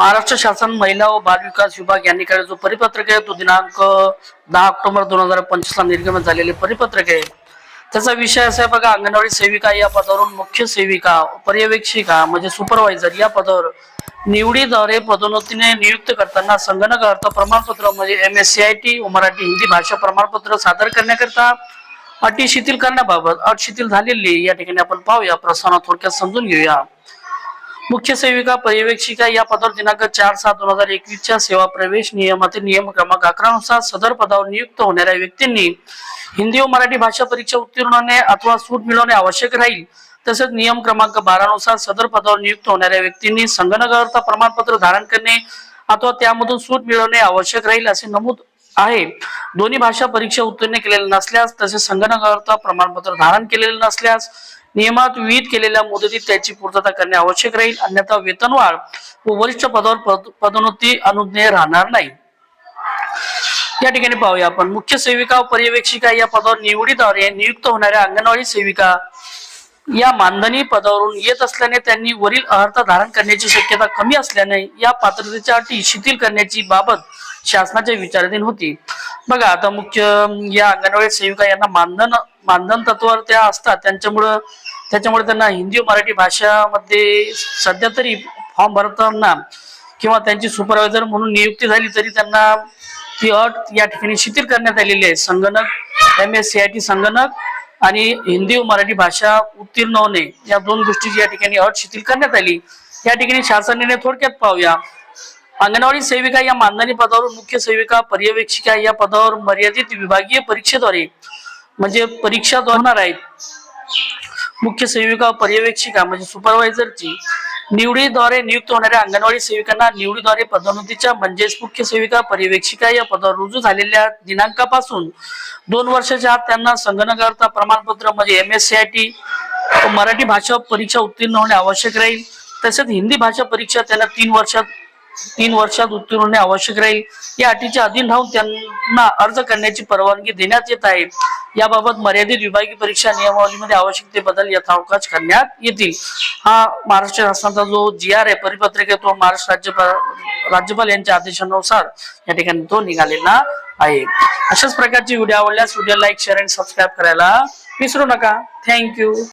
महाराष्ट्र शासन महिला व बाल विकास विभाग यांनी काढलेला जो परिपत्रक आहे तो दिनांक दहा ऑक्टोबर दोन हजार पंचवीस ला निर्गमित झालेले परिपत्रक आहे. त्याचा विषय असा आहे बघा अंगणवाडी सेविका या पदावरून मुख्य सेविका पर्यवेक्षिका म्हणजे सुपरवायझर या पदावर निवडीद्वारे पदोन्नतीने नियुक्त करताना संगणक अर्थ प्रमाणपत्र म्हणजे M S C I T व मराठी हिंदी भाषा प्रमाणपत्र सादर करण्याकरता अटी शिथिल करण्याबाबत अट शिथिल झालेली या ठिकाणी आपण पाहूया. प्रसारण थोडक्यात समजून घेऊया. मुख्य सेविका पर्यवेक्षिका या पदावर दिनांक चार सात दोन हजार एकवीसच्या सेवा प्रवेश नियमातील नियम क्रमांक अकरा नुसार सदर पदावर नियुक्त होणाऱ्या व्यक्तींनी हिंदी व मराठी भाषा परीक्षा उत्तीर्ण होणे अथवा सूट मिळवणे आवश्यक राहील. तसेच नियम क्रमांक बारा नुसार सदर पदावर नियुक्त होणाऱ्या व्यक्तींनी संगणकाकरता प्रमाणपत्र धारण करणे अथवा त्यामधून सूट मिळवणे आवश्यक राहील असे नमूद आहे. दोन्ही भाषा परीक्षा उत्तीर्ण केलेल्या नसल्यास तसेच संगणकाकरता प्रमाणपत्र धारण केलेले नसल्यास नियमात विहित केलेल्या मुदतीत त्याची पूर्तता करणे आवश्यक राहील. अन्यथा वेतनवाढ व वरिष्ठ पदावर पदोन्नती अनुज्ञेय राहणार नाही. या ठिकाणी पाहूया आपण. मुख्य सेविका व पर्यवेक्षिका या पदावर निवडीद्वारे नियुक्त होणाऱ्या अंगणवाडी सेविका या मानधनी पदावरून येत असल्याने त्यांनी वरील अर्हता धारण करण्याची शक्यता कमी असल्याने या पात्रतेच्या अटी शिथिल करण्याची बाबत शासनाच्या विचाराधीन होती. बघा आता मुख्य या अंगणवाडी सेविका यांना मानधन मानधन तत्वावर त्या असतात. त्यांच्यामुळं त्याच्यामुळे त्यांना हिंदी व मराठी भाषामध्ये सध्या तरी फॉर्म भरताना किंवा त्यांची सुपरवायझर म्हणून नियुक्ती झाली तरी त्यांना ती अट या ठिकाणी शिथिल करण्यात आलेली आहे. संगणक M S C I T संगणक आणि हिंदी व मराठी भाषा उत्तीर्ण होणे या दोन गोष्टीची या ठिकाणी अट शिथिल करण्यात आली. या ठिकाणी शासनाने थोडक्यात पाहूया. अंगणवाडी सेविका या मानधनी पदावर मुख्य सेविका पर्यवेक्षिका या पदावर मर्यादित विभागीय परीक्षेद्वारे म्हणजे परीक्षा होणार आहेत. मुख्य सेविका पर्यवेक्षिका म्हणजे सुपरवायझरची निवडीद्वारे नियुक्त होणाऱ्या अंगणवाडी सेविकांना निवडीद्वारे पदोन्नतीच्या म्हणजेच मुख्य सेविका पर्यवेक्षिका या पदावर रुजू झालेल्या दिनांकापासून दोन वर्षाच्या आत त्यांना संगणकाकरता प्रमाणपत्र म्हणजे M S C I T Marathi भाषा परीक्षा उत्तीर्ण होणे आवश्यक राहील. तसेच हिंदी भाषा परीक्षा त्यांना तीन वर्षात तीन वर्षात उत्तीर्ण होणे आवश्यक राहील. या अटीच्या अधीन राहून त्यांना अर्ज करण्याची परवानगी देण्यात येत आहे. याबाबत मर्यादित विभागीय परीक्षा नियमावलीमध्ये आवश्यक ते बदल यथावकाश करण्यात येतील. हा महाराष्ट्र शासनाचा जो जी आर आहे परिपत्रक आहे तो महाराष्ट्र राज्यपाल राज्यपाल यांच्या आदेशानुसार या ठिकाणी तो निघालेला आहे. अशाच प्रकारचे व्हिडिओ आवडल्यास व्हिडिओ लाईक शेअर आणि सबस्क्राईब करायला विसरू नका. थँक्यू